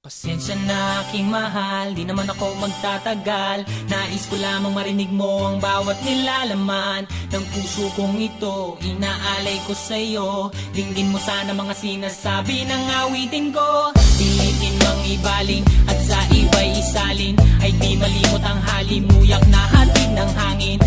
Pasensya na aking mahal, di naman ako magtatagal. Nais ko lamang marinig mo ang bawat nilalaman Ng puso kong ito, inaalay ko sa'yo Dinggin mo sana mga sinasabi ng awitin ko. Pilitin mang ibaling at sa iba'y isalin. Ay di malimot ang halimuyak na hatid ng hangin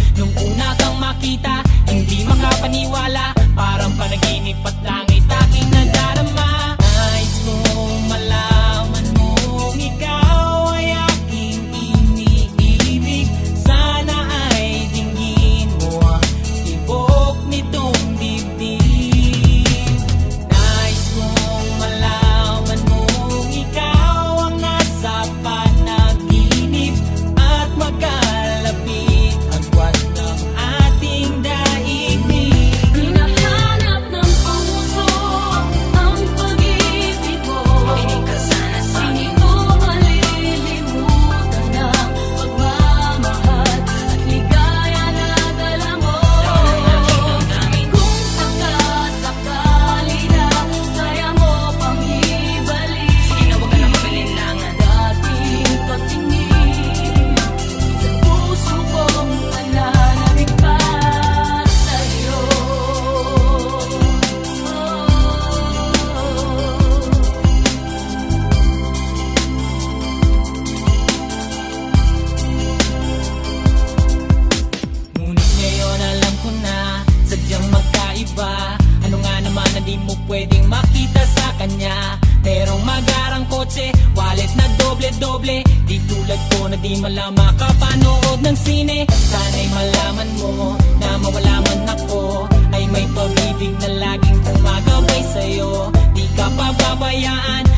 kotse Wallet na doble-doble. Di tulad ko na di malam makapanood ng sine. Sana'y malaman mo Na mawala man ako Ay may pag-ibig na laging gumagabay sa'yo. Di ka pababayaan